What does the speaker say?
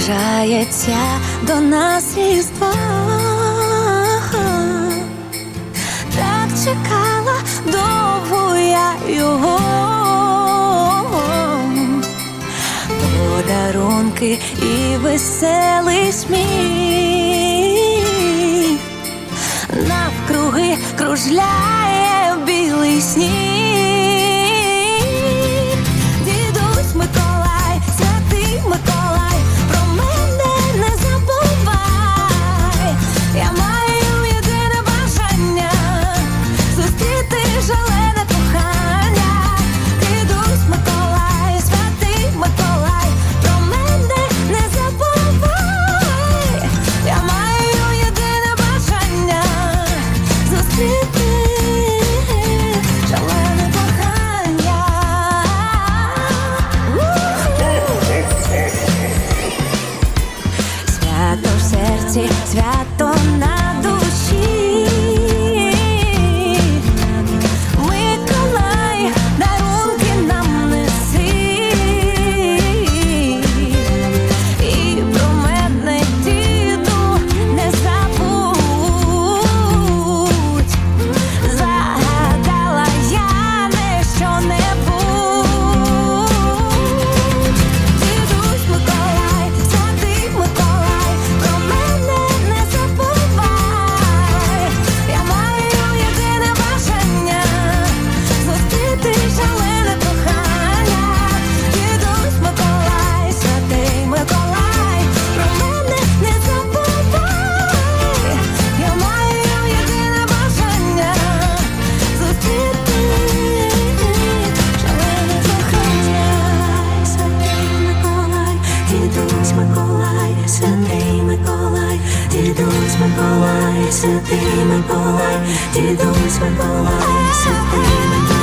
наближається до нас різдво. Так чекала довго я його. Подарунки і веселий сміх навкруги кружляє білий сніг. Жалене кохання. Дідусь Миколай, святий Миколай, про мене не забувай. Я маю єдине бажання зустріти шалене кохання. Свято в серці, свято на дідусь Миколай, святий Миколай, дідусь Миколай, святий Миколай, дідусь Миколай, святий Миколай.